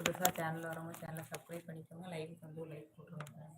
புதுசாக சேனல் வரவங்க சேனலை சப்ஸ்கிரைப் பண்ணிக்கோங்க. லைக் வந்து லைக் போட்டுருங்க.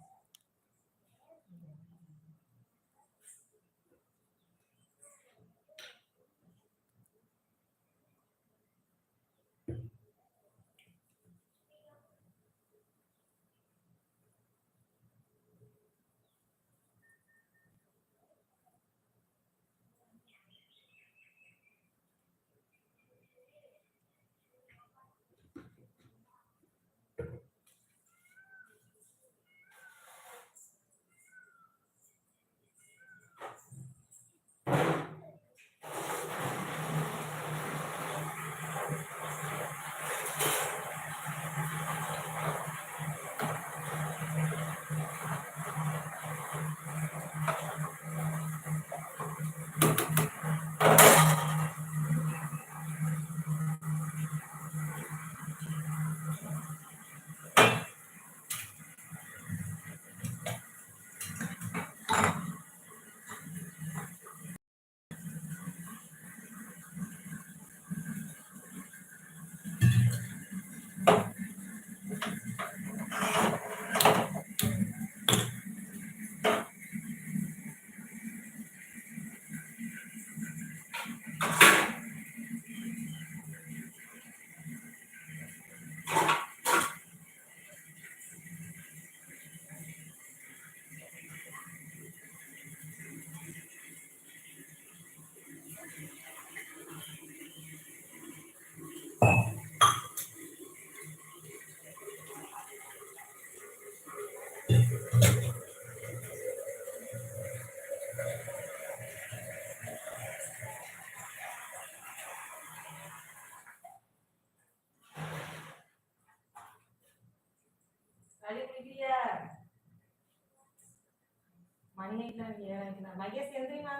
மணி ஆயிட்டா ஏன் மகேஷ் எந்திரிமா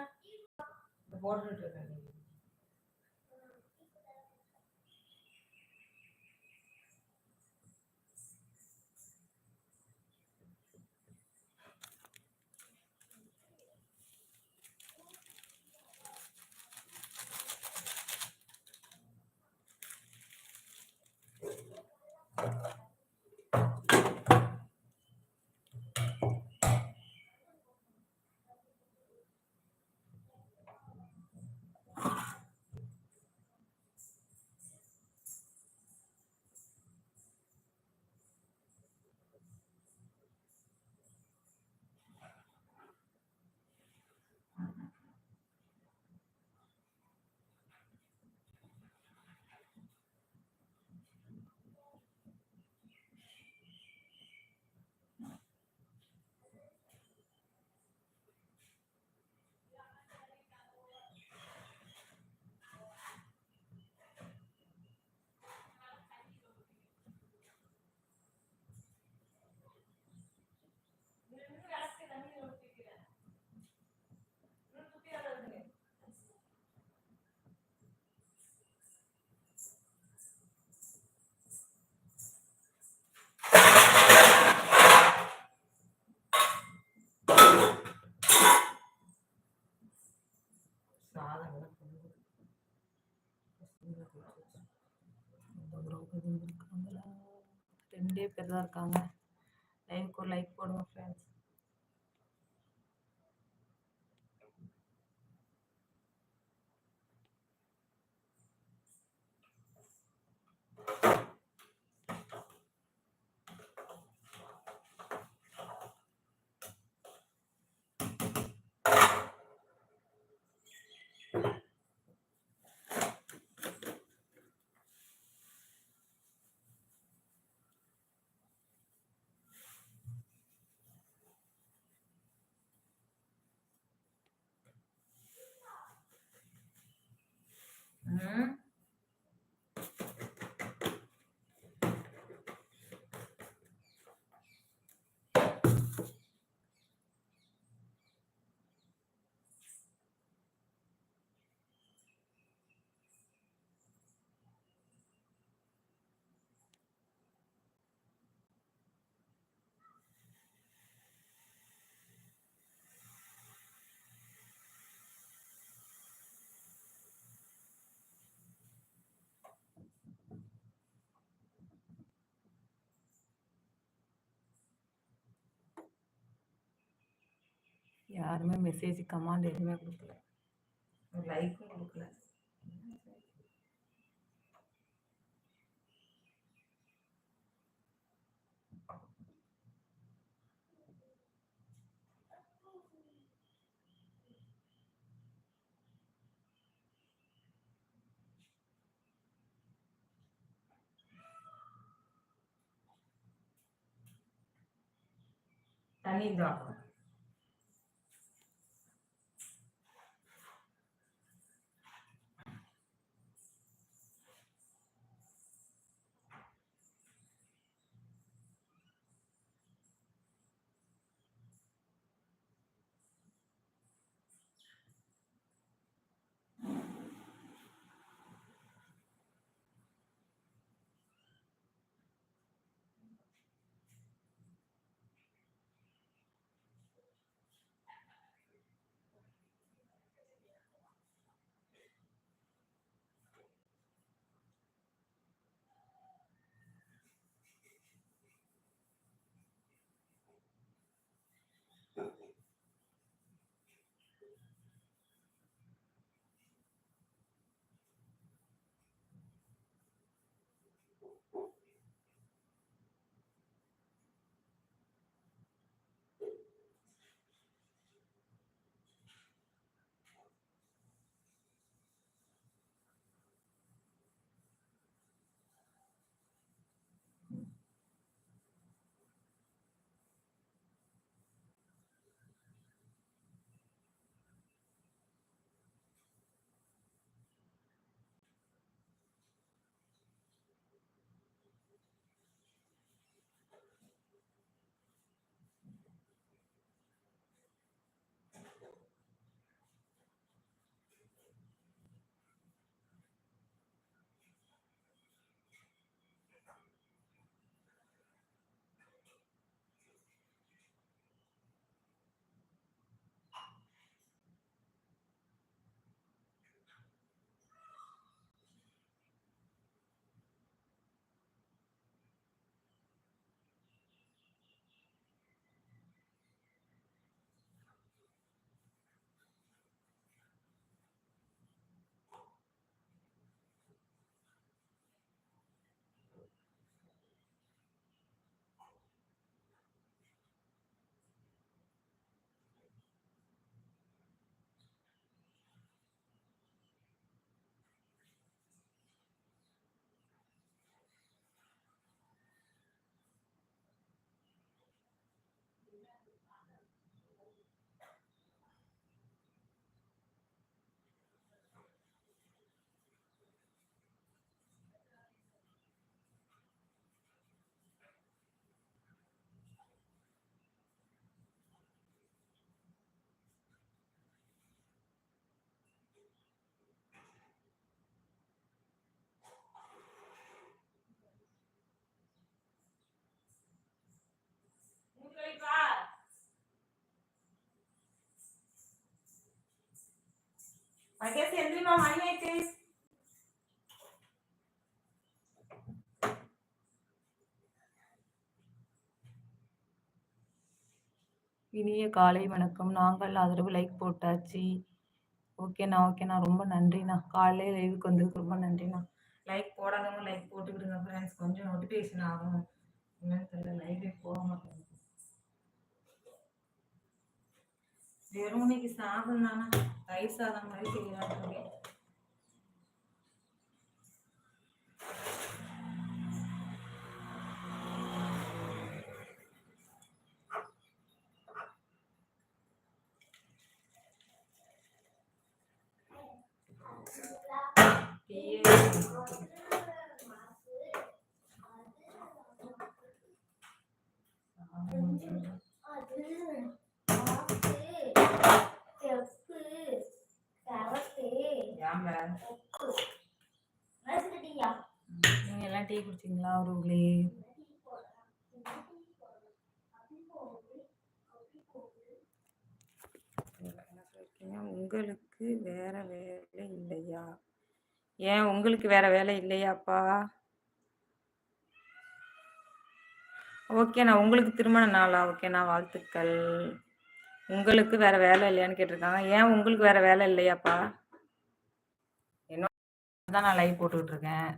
போட்டுட்டு இருக்கேன் ரெண்டே பேர் தான் இருக்காங்க லைவுக்கு ஒரு லைக் போடுவோம் ஃப்ரெண்ட்ஸ் யாருமே மெசேஜ் கமாண்ட் எதுவுமே கொடுக்கல லைக்கும் கொடுக்கல தண்ணி தான் மகேஷ் எந்திரிமா மணி ஆயிட்டு இனிய காலை வணக்கம். நாங்கள் ஆதரவு லைக் போட்டாச்சு. ஓகேண்ணா ஓகேண்ணா ரொம்ப நன்றிண்ணா. காலையில் லைவுக்கு வந்ததுக்கு ரொம்ப நன்றிண்ணா. லைக் போடாதவங்க லைக் போட்டுக்கிடுங்க ஃப்ரெண்ட்ஸ் கொஞ்சம் நோட்டிஃபிகேஷன் ஆகும். என்னன்னு தெரியல. லைவே போக மாட்டேங்குது. வெறும் இன்னைக்கு சாதம் தானே தயிர் சாதம் மாதிரி செய்யலாம்னு இருக்கேன் டீயே ஏன்ல பார்த்தீங்களா அவர்களே? என்ன உங்களுக்கு வேற வேலை இல்லையா? ஏன் உங்களுக்கு வேற வேலை இல்லையாப்பா? ஓகேண்ணா உங்களுக்கு திருமண நாளா? ஓகேண்ணா வாழ்த்துக்கள். உங்களுக்கு வேற வேலை இல்லையான்னு கேட்டிருக்காங்க. ஏன் உங்களுக்கு வேற வேலை இல்லையாப்பா? என்ன தான் நான் லைவ் போட்டுக்கிட்டு இருக்கேன்.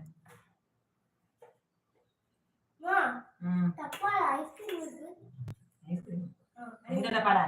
அம்மா, ம். டப்பால ஐஸ்கிரீம் இருக்கு. ஐஸ்கிரீம் எந்த டப்பால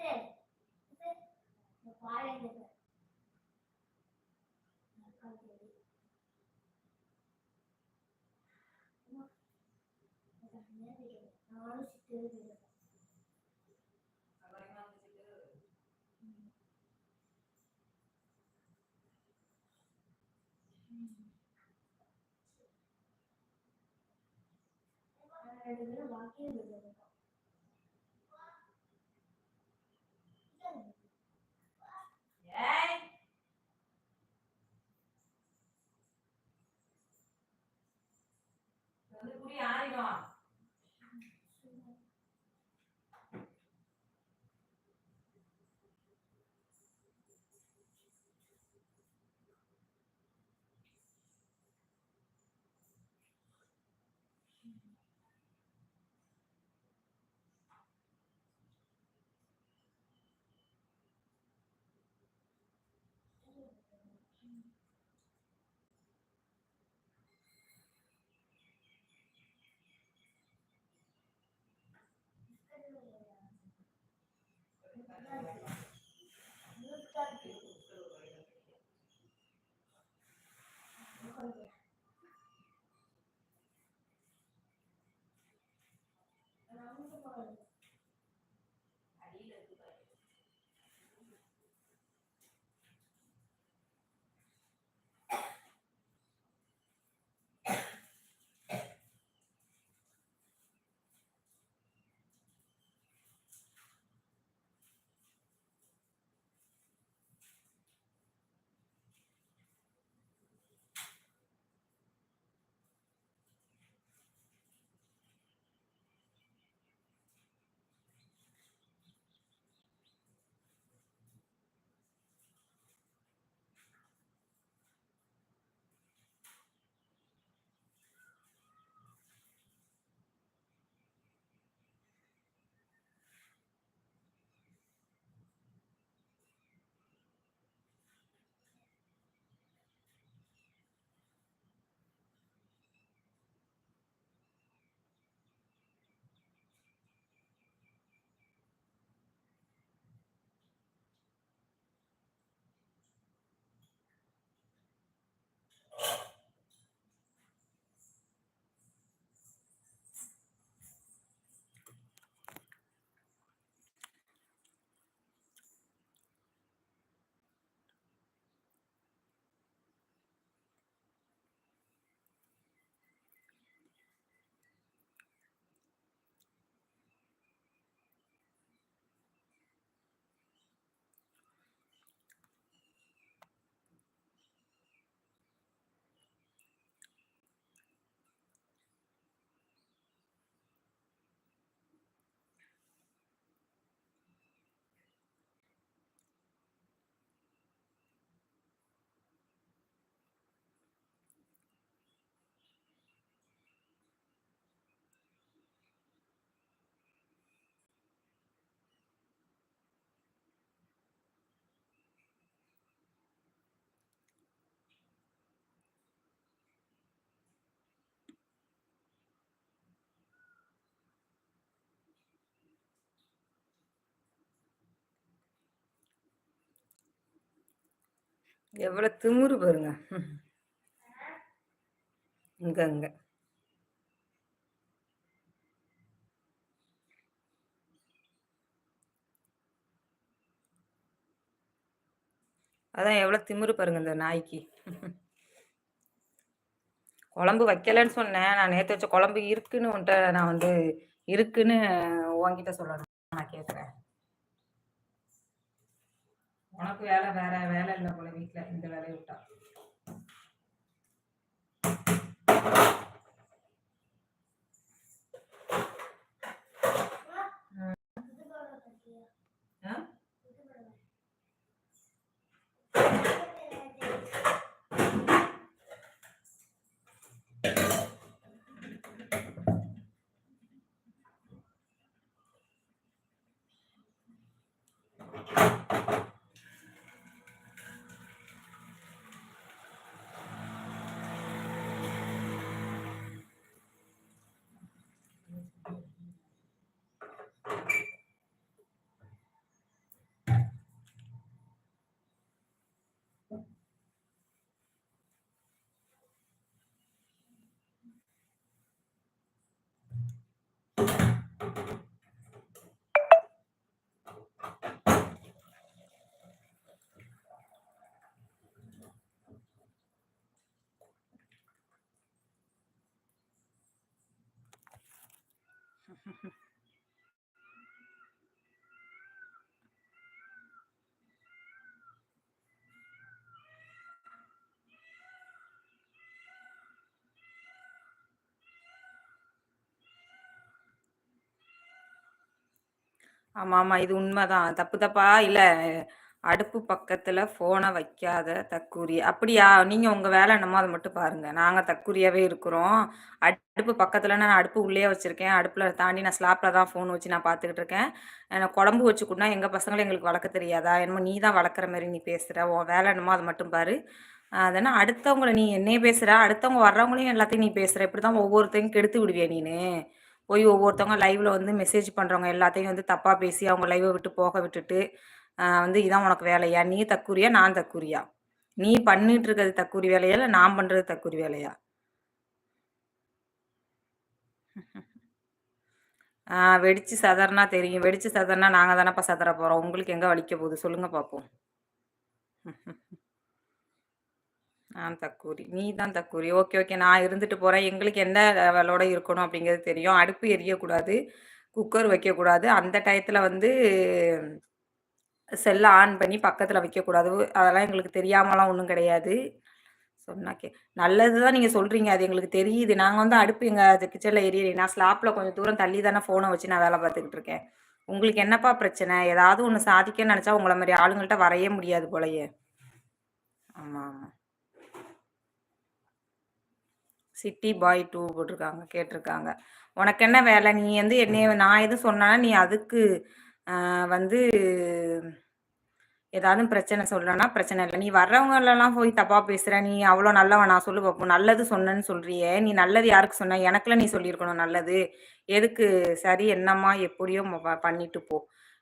said, he said, the fire is there. ನಾನು எவ்வளோ திமிரு பாருங்க. இங்க அங்க அதான் எவ்வளோ திமிரு பாருங்க இந்த நாய்க்கு. குழம்பு வைக்கலைன்னு சொன்னேன். நான் நேற்று வச்ச குழம்பு இருக்குன்னு உன்ட்ட நான் வந்து இருக்குன்னு உன்கிட்ட சொல்லணும். நான் கேட்குறேன் உனக்கு வேலை வேற வேலை இல்லை போல வீட்டில் இந்த வேலையை விட்டா. ஆமா ஆமா. இது உண்மைதான். தப்பு தப்பா? இல்ல. அடுப்பு பக்கத்துல போனை வைக்காத தக்குரி அப்படியா? நீங்க உங்க வேலை என்னமோ அதை மட்டும் பாருங்க. நாங்க தக்குரியாவே இருக்கிறோம். அடுப்பு பக்கத்துல நான் அடுப்பு உள்ளே வச்சிருக்கேன். அடுப்புல தாண்டி நான் ஸ்லாப்ல தான் ஃபோன் வச்சு நான் பாத்துக்கிட்டு இருக்கேன். எனக்கு குழம்பு வச்சு கொடுனா எங்க பசங்களை எங்களுக்கு வளர்க்க தெரியாதா? என்னமோ நீ தான் வளர்க்குற மாதிரி நீ பேசுற. உன் வேலை என்னமோ அதை மட்டும் பாரு. அதனா அடுத்தவங்கள நீ என்னையே பேசுற? அடுத்தவங்க வர்றவங்களையும் எல்லாத்தையும் நீ பேசுற. இப்படி தான் ஒவ்வொருத்தையும் கெடுத்து விடுவியா நீனு? போய் ஒவ்வொருத்தவங்க லைவ்ல வந்து மெசேஜ் பண்றவங்க எல்லாத்தையும் வந்து தப்பா பேசி அவங்க லைவை விட்டு போக விட்டுட்டு வந்து இதான் உனக்கு வேலையா? நீ தக்குரியா நான் தக்குரியா நீ பண்ணிட்டு இருக்கிறது தக்குரி வேலையா? இல்லை நான் பண்றது தக்குரி வேலையா? வெடிச்சு சதறனா தெரியும். வெடிச்சு சதறனா நாங்கள் தானப்பா சதற போகிறோம் உங்களுக்கு எங்கே வலிக்க போகுது? சொல்லுங்க பார்ப்போம் நான் தக்கூரி நீ தான் தக்கூரி ஓகே ஓகே. நான் இருந்துட்டு போகிறேன் எங்களுக்கு எந்த லெவலோட இருக்கணும் அப்படிங்கிறது தெரியும். அடுப்பு எரியக்கூடாது. குக்கர் வைக்கக்கூடாது. அந்த டயத்தில் வந்து செல்லை ஆன் பண்ணி பக்கத்தில் வைக்கக்கூடாது. அதெல்லாம் எங்களுக்கு தெரியாமலாம் ஒன்றும் கிடையாது. சொன்னாக்கே நல்லது தான் நீங்கள் சொல்கிறீங்க அது எங்களுக்கு தெரியுது. நாங்கள் வந்து அடுப்பு எங்கள் அது கிச்சனில் எரியலை நான் ஸ்லாப்பில் கொஞ்சம் தூரம் தள்ளி தானே ஃபோனை வச்சு நான் வேலை பார்த்துக்கிட்டு இருக்கேன். உங்களுக்கு என்னப்பா பிரச்சனை? ஏதாவது ஒன்று சாதிக்கன்னு நினச்சா உங்களை மாதிரி ஆளுங்கள்ட்ட வரைய முடியாது போலயே. ஆமாம் ஆமாம் சிட்டி பாய் டூ போட்டிருக்காங்க கேட்டிருக்காங்க. உனக்கு என்ன வேலை? நீ வந்து என்னைய நான் எதுவும் சொன்னா நீ அதுக்கு வந்து ஏதாவது பிரச்சனை சொல்லனா பிரச்சனை இல்லை. நீ வர்றவங்களெல்லாம் போய் தப்பா பேசுற நீ அவ்வளோ நல்லவன் நான் சொல்லு பார்ப்போம் நல்லது சொன்னேன்னு சொல்றியே. நீ நல்லது யாருக்கு சொன்ன? எனக்குலாம் நீ சொல்லியிருக்கணும் நல்லது. எதுக்கு? சரி என்னம்மா? எப்படியோ பண்ணிட்டு போ.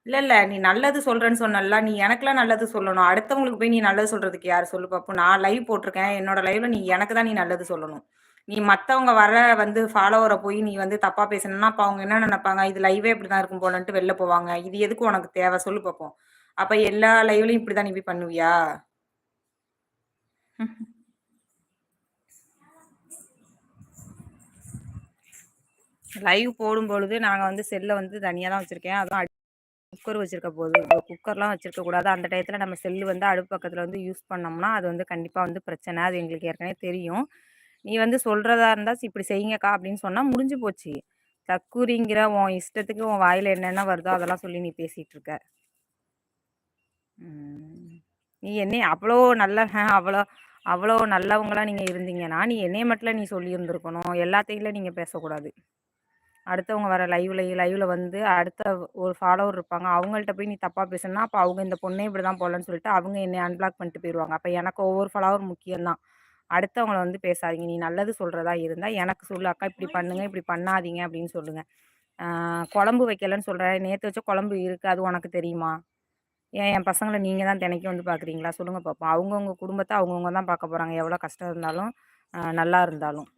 இல்லை இல்லை நீ நல்லது சொல்றேன்னு சொன்னல நீ எனக்குலாம் நல்லது சொல்லணும். அடுத்தவங்களுக்கு போய் நீ நல்லது சொல்றதுக்கு யார் சொல்லு பார்ப்போம் நான் லைவ் போட்டிருக்கேன். என்னோட லைவ்ல நீ எனக்கு தான் நீ நல்லது சொல்லணும். நீ மத்தவங்க வர வந்து ஃபாலோவரை போய் நீ வந்து தப்பா பேசணும்னா அப்போ அவங்க என்ன நினைப்பாங்க? இது லைவே இப்படிதான் இருக்கும் போலன்ட்டு வெளில போவாங்க. இது எதுக்கு உனக்கு தேவை? சொல்லு பார்ப்போம் அப்ப எல்லா லைவ்லயும் இப்படிதான் நீ போய் பண்ணுவியா? லைவ் போடும் பொழுது நாங்கள் வந்து செல்லை வந்து தனியாக தான் வச்சுருக்கேன். அதுவும் குக்கர் வச்சிருக்க போது குக்கர்லாம் வச்சிருக்க கூடாது. அந்த டயத்தில் நம்ம செல்லு வந்து அடுப்பு பக்கத்தில் வந்து யூஸ் பண்ணோம்னா அது வந்து கண்டிப்பாக வந்து பிரச்சனை. அது எங்களுக்கு ஏற்கனவே தெரியும். நீ வந்து சொல்கிறதா இருந்தால் இப்படி செய்யுங்கக்கா அப்படின்னு சொன்னால் முடிஞ்சு போச்சு. தக்குரிங்கிற உன் இஷ்டத்துக்கு உன் வாயில் என்னென்ன வருதோ அதெல்லாம் சொல்லி நீ பேசிகிட்டு இருக்க. நீ என்ன அவ்வளோ நல்ல அவ்வளோ அவ்வளோ நல்லவங்களா நீங்கள் இருந்தீங்கன்னா நீ என்னைய மட்டும் நீ சொல்லியிருந்துருக்கணும் எல்லாத்தையும் நீங்கள் பேசக்கூடாது. அடுத்தவங்க வர லைவ்ல லைவ்ல வந்து அடுத்த ஒரு ஃபாலோவர் இருப்பாங்க. அவங்கள்ட்ட போய் நீ தப்பாக பேசுனா அப்போ அவங்க இந்த பொண்ணே இப்படி தான் போலன்னு சொல்லிட்டு அவங்க என்னை அன்பிளாக் பண்ணிட்டு போயிடுவாங்க அப்போ எனக்கு ஒவ்வொரு ஃபாலோவர் முக்கியம்தான். அடுத்தவங்களை வந்து பேசாதீங்க. நீ நல்லது சொல்கிறதா இருந்தால் எனக்கு சொல்லு அக்கா இப்படி பண்ணுங்க இப்படி பண்ணாதீங்க அப்படின்னு சொல்லுங்க. குழம்பு வைக்கலன்னு சொல்கிறேன் நேற்று வச்ச குழம்பு இருக்குது அது உனக்கு தெரியுமா? ஏன் என் பசங்களை நீங்கள் தான் தினைக்கும் வந்து பார்க்குறீங்களா சொல்லுங்கள் பார்ப்போம் அவங்கவுங்க குடும்பத்தை அவங்கவுங்க தான் பார்க்க போகிறாங்க எவ்வளோ கஷ்டம் இருந்தாலும் நல்லா இருந்தாலும்.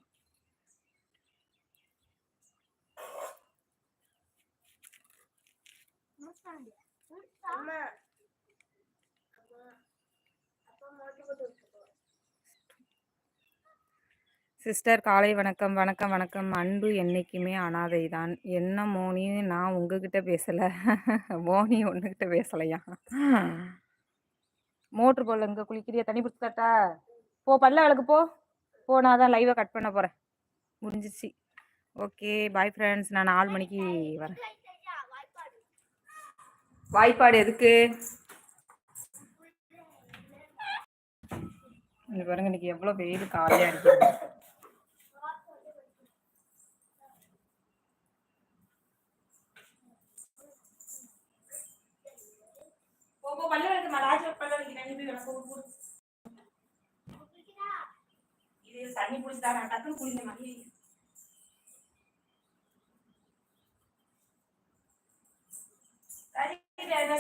அம்மா அப்பா மோட்டர் போட்டு விட்டுருக்கோம் சிஸ்டர் காலை வணக்கம் வணக்கம் வணக்கம். அன்பு என்றைக்குமே அனாதை தான் என்ன மோனி? நான் உங்ககிட்ட பேசலை. மோனி ஒன்றுகிட்ட பேசலையா? மோட்ரு போல இங்கே குளிக்கிறியா? தண்ணி பிடிச்சி தட்டா? போ பல்ல விளக்கு போ. போ நான் தான் லைவை கட் பண்ண போகிறேன் முடிஞ்சிச்சு. ஓகே பாய் ஃப்ரெண்ட்ஸ் நான் நாலு மணிக்கு வரேன். வாய்ப்பாடு எதுக்கு? இங்கே பாருங்க இன்னைக்கு எவ்வளோ வெயில் காலையாக இருக்குது. தண்ணி குடிச்சு தரேன் டக்குன்னு குடிங்க மணி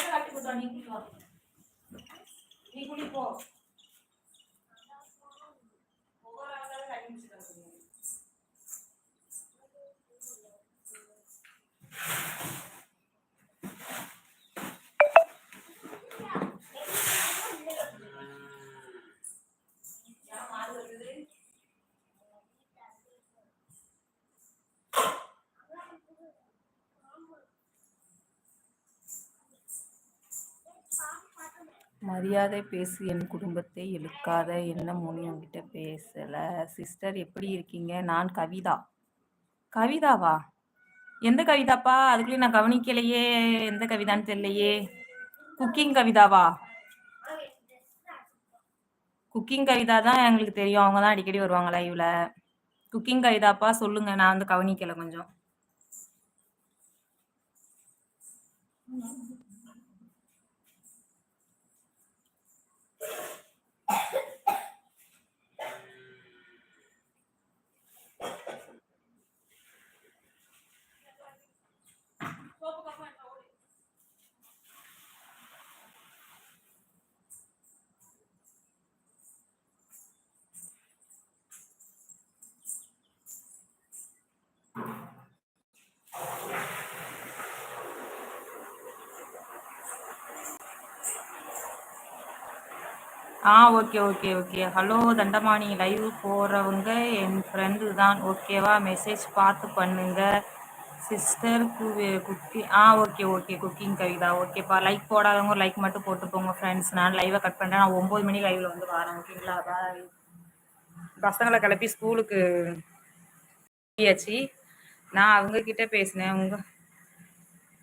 கட்டி கொடுத்தோம் நீ குளிப்போம் நீ குளிப்போ ஒவ்வொரு ஆளுக்காவது தண்ணி குடிச்சு தரேன் மரியாதை பேசு என் குடும்பத்தை இழுக்காத என்ன மொழி உங்ககிட்ட பேசல. சிஸ்டர் எப்படி இருக்கீங்க? நான் கவிதா. கவிதாவா? எந்த கவிதாப்பா? அதுக்குள்ளேயும் நான் கவனிக்கலையே. எந்த கவிதான்னு தெரியலையே. குக்கிங் கவிதாவா? குக்கிங் கவிதா தான் எங்களுக்கு தெரியும். அவங்க தான் அடிக்கடி வருவாங்க லைவ்ல குக்கிங் கவிதாப்பா சொல்லுங்க. நான் வந்து கவனிக்கல கொஞ்சம். ஆ ஓகே ஓகே ஓகே. ஹலோ தண்டமாணி லைவ் போகிறவங்க என் ஃப்ரெண்டு தான். ஓகேவா மெசேஜ் பார்த்து பண்ணுங்க. சிஸ்டர் குக்கி ஆ ஓகே ஓகே. குக்கிங் கவிதா ஓகேப்பா லைக் போடாதவங்க லைக் மட்டும் போட்டு போங்க ஃப்ரெண்ட்ஸ் நான் லைவை கட் பண்ணுறேன் நான் ஒம்பது மணி லைவில் வந்து வரேன். ஓகேங்களா பாய் பசங்களை கிளப்பி ஸ்கூலுக்கு நான் அவங்க கிட்ட பேசினேன். உங்க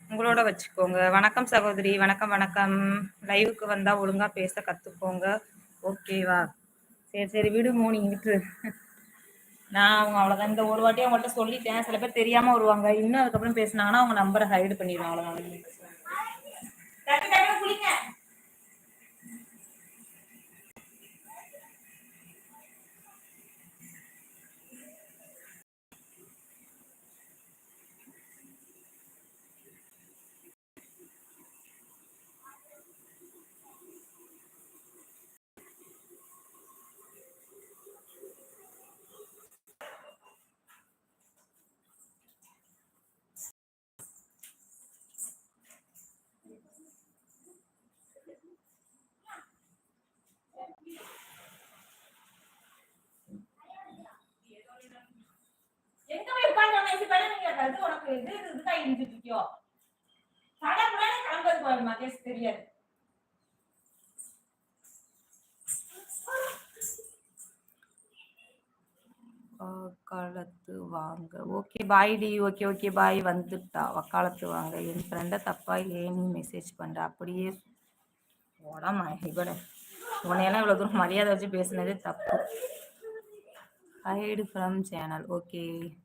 உங்களோட வச்சுக்கோங்க. வணக்கம் சகோதரி. வணக்கம் வணக்கம். லைவுக்கு வந்தா ஒழுங்கா பேச கத்துக்கோங்க. ஓகேவா சரி சரி விடு மோனி விட்டு நான் அவங்க அவ்வளோதான் இந்த ஒரு வாட்டி அவங்கள்ட்ட சொல்லிட்டேன். சில பேர் தெரியாம வருவாங்க. இன்னும் அதுக்கப்புறம் பேசினாங்கன்னா அவங்க நம்பரை ஹைடு பண்ணிடுவாங்க அவ்வளோதான் டக்கு டக்குனு குளிங்க. எங்க போய் உட்கார்ந்து இப்படி பண்ணுவீங்க அது உனக்கு இது இருந்துட்டு இருக்கியோ தடம்புடனே கிளம்புறது போய் மகேஷ். தெரியாது. வக்காலத்து வாங்க. ஓகே பாய் டி. ஓகே ஓகே பாய் வந்துட்டா. வக்காலத்து வாங்க. என் ஃப்ரெண்டை தப்பா ஏன் நீ மெசேஜ் பண்ற. அப்படியே உடம்பு இவட உன்னையெல்லாம் இவ்வளோ தூரம் மரியாதை வச்சு பேசுனதே தப்பு. Hide from channel okay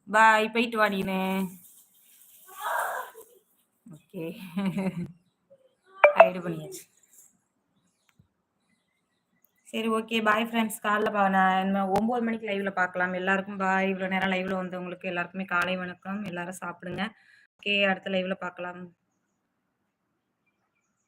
bye போயிட்டு வா ஓகே. ஹைடு பண்ணியாச்சு சரி ஓகே. Bye friends. காலைல பா நான் ஒம்பது மணிக்கு லைவில் பார்க்கலாம் எல்லாருக்கும் பாய். இவ்வளோ நேரம் லைவில் வந்தவங்களுக்கு எல்லாருக்குமே காலை வணக்கம். எல்லாரும் சாப்பிடுங்க. ஓகே அடுத்த லைவில் பார்க்கலாம்